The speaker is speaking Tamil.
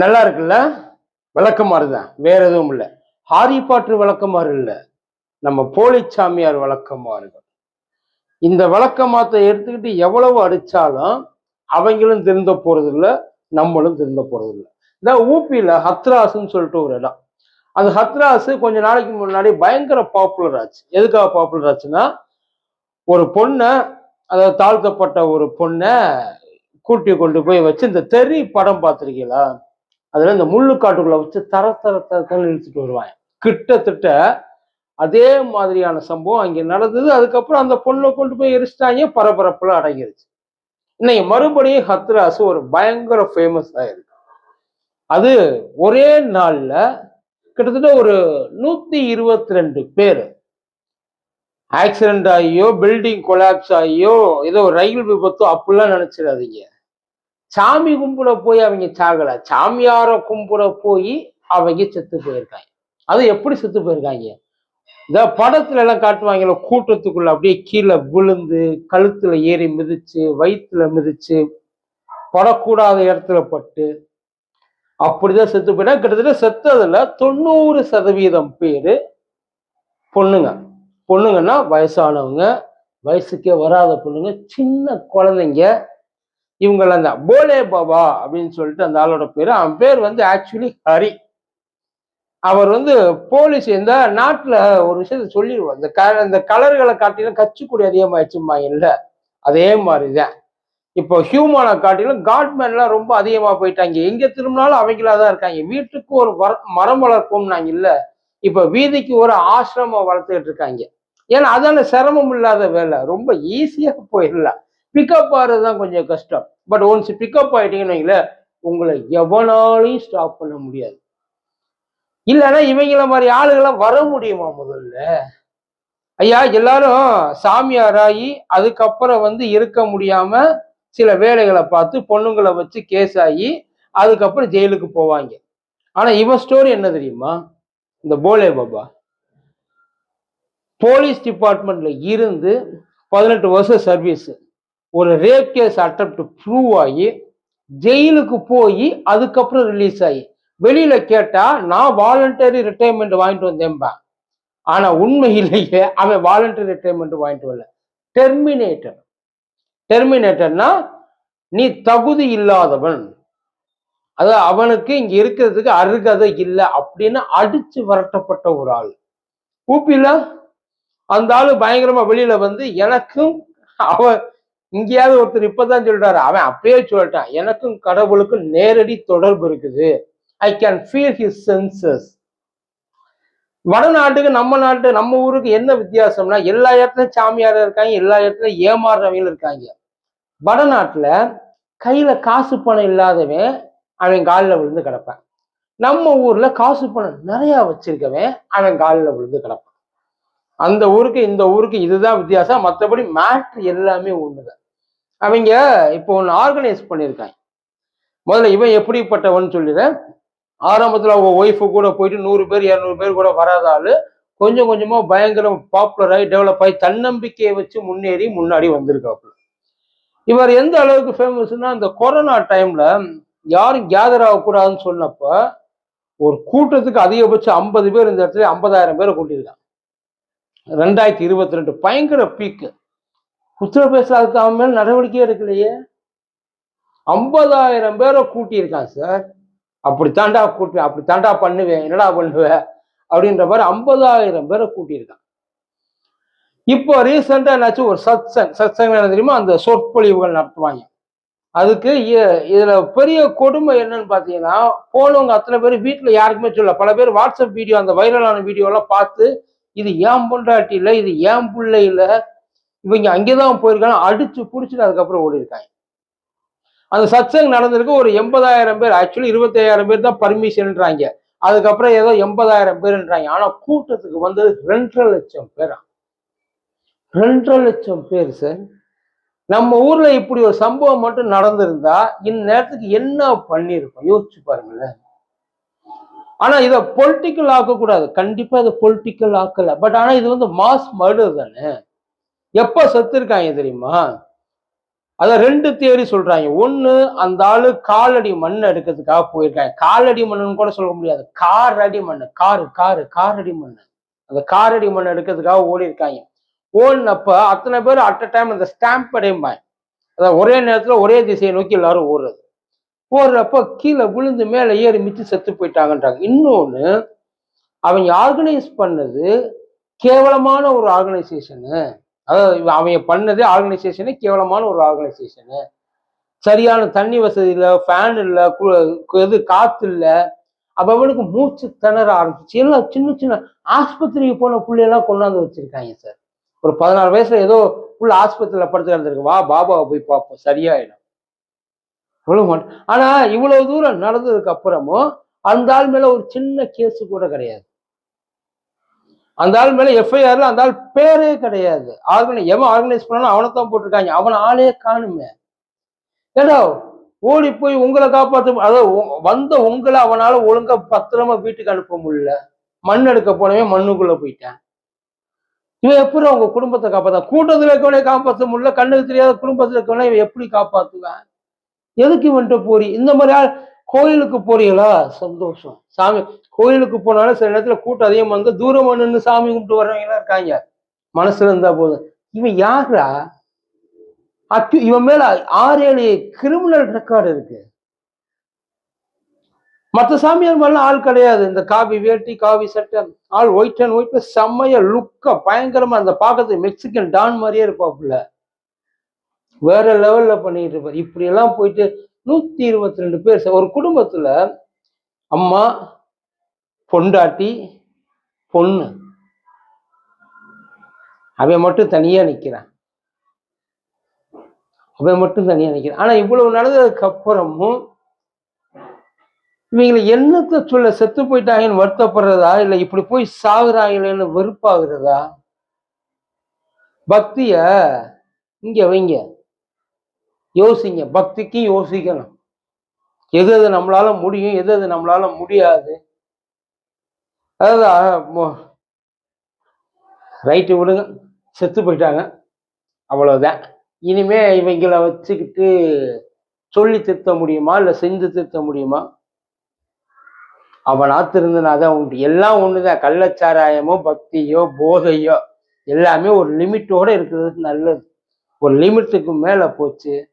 நல்லா இருக்குல்ல? விளக்கமாறு தான் வேற எதுவும் இல்லை. ஹாரி பாட்டர் விளக்கமாறு இல்லை. நம்ம போலிச்சாமியார் விளக்கமாறுகள். இந்த விளக்கமாத்த எடுத்துக்கிட்டு எவ்வளவு அடிச்சாலும் அவங்களும் திருந்த போறது இல்லை நம்மளும் திருந்த போறது இல்லை இந்த ஊபியில ஹத்ராஸ்ன்னு சொல்லிட்டு ஒரு இடம். அந்த ஹத்ராஸ் கொஞ்ச நாளைக்கு முன்னாடி பயங்கர பாப்புலர் ஆச்சு. எதுக்காக பாப்புலர் ஆச்சுன்னா ஒரு பொண்ணை அதாவது தாழ்த்தப்பட்ட ஒரு பொண்ணை கூட்டி கொண்டு போய் வச்சு இந்த தெரி படம் பார்த்துருக்கீங்களா? அதில் இந்த முள்ளுக்காட்டுக்குள்ள வச்சு தர தர தரத்தை இழுத்துட்டு வருவாங்க. கிட்டத்தட்ட அதே மாதிரியான சம்பவம் அங்கே நடந்தது. அதுக்கப்புறம் அந்த பொண்ணை கொண்டு போய் எரிச்சிட்டாங்க. பரபரப்புல அடங்கிருச்சு. இன்னைக்கு மறுபடியும் ஹத்ராஸ் ஒரு பயங்கர ஃபேமஸ் ஆயிருக்கு அது ஒரே நாள்ல கிட்டத்தட்ட ஒரு நூத்தி இருபத்தி ரெண்டு பேர். ஆக்சிடென்ட் ஆகியோ பில்டிங் கொலாப்ஸ் ஆகியோ ஏதோ ரயில் விபத்தோ அப்படிலாம் நினைச்சிடாதீங்க. சாமி கும்பிட போய் அவங்க சாகல. சாமியார கும்பிட போய் அவங்க செத்து போயிருக்காங்க. அது எப்படி செத்து போயிருக்காங்க? இந்த படத்துல எல்லாம் காட்டுவாங்கல்ல கூட்டத்துக்குள்ள அப்படியே கீழே விழுந்து கழுத்துல ஏறி மிதிச்சு வயிற்றுல மிதிச்சு படக்கூடாத இடத்துல பட்டு அப்படிதான் செத்து போயிட்டா கிட்டத்தட்ட செத்ததுல தொண்ணூறு சதவீதம் பேரு பொண்ணுங்க. பொண்ணுங்கன்னா வயசானவங்க வயசுக்கே வராத பொண்ணுங்க சின்ன குழந்தைங்க இவங்கள தான். போலே பாபா அப்படின்னு சொல்லிட்டு அந்த ஆளோட பேரு. அவன் பேர் வந்து ஆக்சுவலி ஹரி. அவர் வந்து போலீஸ் இந்த நாட்டுல ஒரு விஷயத்த சொல்லிடுவோம் இந்த க இந்த கலர்களை காட்டிலும் கச்சிக்குடி அதிகமாயிடுச்சுமா இல்லை. அதே மாதிரி தான் இப்போ ஹியூமனை காட்டிலும் காட்மேன்லாம் ரொம்ப அதிகமா போயிட்டாங்க. எங்க திரும்பினாலும் அவங்களா தான் இருக்காங்க. வீட்டுக்கு ஒரு வர மரம் வளர்ப்போம்னாங்க இல்லை. இப்போ வீதிக்கு ஒரு ஆசிரமம் வளர்த்துக்கிட்டு இருக்காங்க. ஏன்னா அதான சிரமம் இல்லாத வேலை. ரொம்ப ஈஸியாக போயிடலாம். பிக்கப் ஆகிறது தான் கொஞ்சம் கஷ்டம். பட் ஒன்ஸ் பிக்கப் ஆயிட்டீங்கன்னு வைங்களேன் உங்களை எவனாலையும் ஸ்டாப் பண்ண முடியாது. இல்லைன்னா இவங்கள மாதிரி ஆளுகளாம் வர முடியுமா முதல்ல? ஐயா எல்லாரும் சாமியாராகி அதுக்கப்புறம் வந்து இருக்க முடியாம சில வேலைகளை பார்த்து பொண்ணுங்களை வச்சு கேஸ் ஆகி அதுக்கப்புறம் ஜெயிலுக்கு போவாங்க. ஆனா இவன் ஸ்டோரி என்ன தெரியுமா? இந்த போலே பாபா. போலீஸ் டிபார்ட்மெண்ட்ல இருந்து பதினெட்டு வருஷம் சர்வீஸ் ஒரு ரேப் கேஸ் அட்டம் ப்ரூவ் ஆகி ஜெயிலுக்கு போய் அதுக்கப்புறம் ரிலீஸ் ஆகி. வெளியில கேட்டா நான் வாலண்டரி ரிட்டையர்மெண்ட் வாங்கிட்டு வந்தேன்பா. ஆனா உண்மையிலேயே அவன் வாலண்டரி ரிட்டையர்மெண்ட் வாங்கிட்டு வரல. டெர்மினேட்டர் டெர்மினேட்டர்னா நீ தகுதி இல்லாதவன். அதாவது அவனுக்கு இங்க இருக்கிறதுக்கு அருகதை இல்லை அப்படின்னு அடிச்சு விரட்டப்பட்ட ஒரு ஆள். ஊப்பில அந்த ஆளு பயங்கரமா வெளியில வந்து எனக்கும் அவன் இங்கேயாவது ஒருத்தர் இப்பதான் சொல்றாரு. அவன் அப்பயே சொல்லிட்டான். எனக்கும் கடவுளுக்கும் நேரடி தொடர்பு இருக்குது. I can feel his senses வடநாட்டுக்கு நம்ம நாட்டு நம்ம ஊருக்கு என்ன வித்தியாசம்னா எல்லா இடத்துலயும் சாமியார் இருக்காங்க எல்லா இடத்துலயும் ஏமாறுறவங்களும் இருக்காங்க. வடநாட்டுல கையில காசு பணம் இல்லாதவன் அவன் காலில் விழுந்து கிடப்பான். நம்ம ஊர்ல காசு பணம் நிறைய வச்சிருக்கவன் அவன் காலில் விழுந்து கிடப்பான். அந்த ஊருக்கு இந்த ஊருக்கு இதுதான் வித்தியாசம். மற்றபடி மேட்ரு எல்லாமே ஒண்ணுதான். அவங்க இப்போ ஒன்று ஆர்கனைஸ் பண்ணியிருக்காங்க. முதல்ல இவன் எப்படிப்பட்டவன் சொல்லிடுறேன் ஆரம்பத்தில் அவங்க ஒய்ஃபு கூட போயிட்டு நூறு பேர் இரநூறு பேர் கூட வராத ஆள் கொஞ்சம் கொஞ்சமாக பயங்கர பாப்புலராகி டெவலப் ஆகி தன்னம்பிக்கையை வச்சு முன்னேறி முன்னாடி வந்திருக்காப்புல. இவர் எந்த அளவுக்கு ஃபேமஸ்னா இந்த கொரோனா டைமில் யாரும் கேதர் ஆகக்கூடாதுன்னு சொன்னப்போ ஒரு கூட்டத்துக்கு அதிகபட்சம் ஐம்பது பேர் இந்த இடத்துல ஐம்பதாயிரம் பேரை கூட்டியிருக்காங்க. ரெண்டாயிரத்தி இருபத்தி ரெண்டு பயங்கர பீக்கு உத்தரப்பிரதேச அதுக்கு அவன் மேல் நடவடிக்கை எடுக்கலையே. ஐம்பதாயிரம் பேரை கூட்டியிருக்கான் சார். அப்படி தாண்டா கூட்டி அப்படி தாண்டா பண்ணுவேன் என்னடா பண்ணுவேன் அப்படின்ற மாதிரி ஐம்பதாயிரம் பேரை கூட்டியிருக்கான். இப்போ ரீசெண்டா என்னாச்சு ஒரு சத்சங் சத்சங் என்ன தெரியுமா? அந்த சொற்பொழிவுகள் நடத்துவாங்க. அதுக்கு இ- இதுல பெரிய கொடுமை என்னன்னு பாத்தீங்கன்னா போனவங்க அத்தனை பேர் வீட்டுல யாருக்குமே சொல்ல பல பேர் வாட்ஸ்அப் வீடியோ அந்த வைரலான வீடியோ எல்லாம் பார்த்து இது ஏன் பொண்டாட்டி இல்லை இது ஏன் பிள்ளை இல்லை இவங்க அங்கேதான் போயிருக்காங்க அடிச்சு புடிச்சிட்டு அதுக்கப்புறம் ஓடி இருக்காங்க அந்த சத்சங் நடந்திருக்கு ஒரு எண்பதாயிரம் பேர் ஆக்சுவலி இருபத்தையாயிரம் பேர் தான் பர்மிஷன்ன்றாங்க அதுக்கப்புறம் ஏதோ எண்பதாயிரம் பேர்ன்றாங்க. ஆனா கூட்டத்துக்கு வந்தது ரெண்டரை லட்சம் பேரா? ரெண்டரை லட்சம் பேர் சார் நம்ம ஊர்ல இப்படி ஒரு சம்பவம் மட்டும் நடந்திருந்தா இந்நேரத்துக்கு என்ன பண்ணிருக்கோம் யோசிச்சு பாருங்களேன். ஆனா இதை பொலிட்டிக்கல் ஆக்கக்கூடாது. கண்டிப்பா இதை பொலிட்டிக்கல் ஆக்கல. பட் ஆனா இது வந்து மாஸ் மர்டர் தானே? எப்ப செத்துருக்காங்க தெரியுமா? அதான் ரெண்டு தேடி சொல்றாங்க. ஒண்ணு அந்த ஆளு காலடி மண் எடுக்கிறதுக்காக போயிருக்காங்க. காலடி மண்ணுன்னு கூட சொல்ல முடியாது. கார் அடி மண் காரு காரு காரடி மண் அந்த காரடி மண் எடுக்கிறதுக்காக ஓடி இருக்காங்க ஓடினப்ப அத்தனை பேர் அட் அ டைம் அந்த ஸ்டாம்ப் அடையும்பாங்க. அதான் ஒரே நேரத்துல ஒரே திசையை நோக்கி எல்லாரும் ஓடுறது. ஓடுறப்ப கீழே விழுந்து மேலே ஏறி மிச்சு செத்து போயிட்டாங்கன்றாங்க. இன்னொன்னு அவங்க ஆர்கனைஸ் பண்ணது கேவலமான ஒரு ஆர்கனைசேஷனு அதாவது அவங்க பண்ணதே ஆர்கனைசேஷனே கேவலமான ஒரு ஆர்கனைசேஷனு சரியான தண்ணி வசதி இல்லை ஃபேன் இல்லை இது காற்று இல்லை. அப்போ அவனுக்கு மூச்சு திணற ஆரம்பிச்சு எல்லாம் சின்ன சின்ன ஆஸ்பத்திரிக்கு போன பிள்ளையெல்லாம் கொண்டாந்து வச்சிருக்காங்க சார் ஒரு பதினாறு வயசுல ஏதோ புள்ள ஆஸ்பத்திரியில படுத்து கிடந்திருக்கு. வா பாபாவை போய் பார்ப்போம் சரியாயிடும். இவ்வளவு மாட்டேன் ஆனா இவ்வளவு தூரம் நடந்ததுக்கு அப்புறமும் அந்த ஆள் மேல ஒரு சின்ன கேஸ் கூட கிடையாது. அந்த ஆள் மேல எஃப்ஐஆர்ல அந்த ஆள் பேரே கிடையாது. ஆர்கனை எவன் ஆர்கனைஸ் பண்ணாலும் அவனை தான் போட்டிருக்காங்க. அவன் ஆளே காணுமே. ஏடா ஓடி போய் உங்களை காப்பாற்ற அதாவது உ- வந்த உங்களை அவனால ஒழுங்கா பத்திரமா வீட்டுக்கு அனுப்ப முடியல. மண் எடுக்க போனவே மண்ணுக்குள்ள போயிட்டான். இவன் எப்படி அவங்க குடும்பத்தை காப்பாத்த கூட்டத்துல இருக்கவனே காப்பாற்ற முடியல. கண்ணுக்கு தெரியாத குடும்பத்துல இருக்கவனே இவன் எப்படி காப்பாத்துவான்? எதுக்கு இவன்ட்டு போறி? இந்த மாதிரி ஆள் கோயிலுக்கு போறீங்களா? சந்தோஷம். சாமி கோயிலுக்கு போனாலும் சில நேரத்துல கூட்டம் அதிகமாக வந்து தூரமா நின்று சாமி கும்பிட்டு வர்றவங்க இருக்காங்க. மனசுல இருந்தா போதும். இவன் யாரா அக்கு இவன் மேல ஆறு ஏழு கிரிமினல் ரெக்கார்டு இருக்கு. மற்ற சாமியார் மாதிரிலாம் ஆள் கிடையாது. இந்த காவி வேட்டி காவி சட்டை ஆள் ஒயிட் அண்ட் ஒயிட் செம்மைய லுக்க பயங்கரமா அந்த பார்க்கறதுக்கு மெக்சிகன் டான் மாதிரியே இருப்பாப்புல. வேற லெவல்ல பண்ணிட்டு இருப்பார். இப்படி எல்லாம் போயிட்டு நூத்தி இருபத்தி ரெண்டு பேர் ஒரு குடும்பத்துல அம்மா பொண்டாட்டி பொண்ணு. அவன் மட்டும் தனியா நிக்கிறான். அவன் மட்டும் தனியா நிக்கிறான். ஆனா இவ்வளவு நடந்ததுக்கு அப்புறமும் இவங்களை என்னத்தை சொல்ல செத்து போயிட்டாங்கன்னு வருத்தப்படுறதா? இல்லை இப்படி போய் சாகுறாங்களேன்னு வெறுப்பாகிறதா? பக்திய இங்க வைங்க. யோசிங்க பக்திக்கு யோசிக்கணும். எது எது நம்மளால முடியும் எது எது நம்மளால முடியாது. அதாவது ரைட்டு விடுங்க செத்து போயிட்டாங்க. அவ்வளவுதான். இனிமே இவங்கள வச்சுக்கிட்டு சொல்லி திருத்த முடியுமா இல்லை செஞ்சு திருத்த முடியுமா? அவன் ஆத்திருந்தனாதான் உண்டு. எல்லாம் ஒண்ணுதான். கள்ளச்சாராயமோ பக்தியோ போதையோ எல்லாமே ஒரு லிமிட்டோட இருக்கிறது நல்லது. ஒரு லிமிட்டுக்கு மேல போச்சு.